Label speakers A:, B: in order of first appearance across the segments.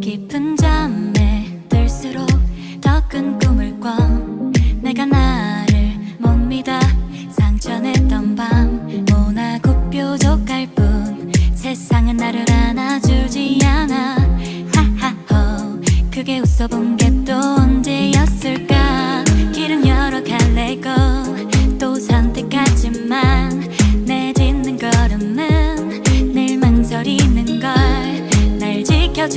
A: 깊은 잠에 들수록 더 큰 꿈을 꿔. 내가 나를 못 믿어 상처냈던 밤 모나고 뾰족할 뿐. 세상은 나를 안아주지 않아. 하하호 크게 웃어본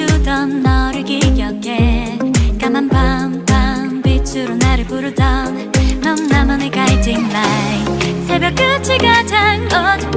A: 주던 너를 기억해. 까만 밤밤 빛으로 나를 부르던. 넌 나만의 가이딩 라인 새벽 끝이 가장 어둡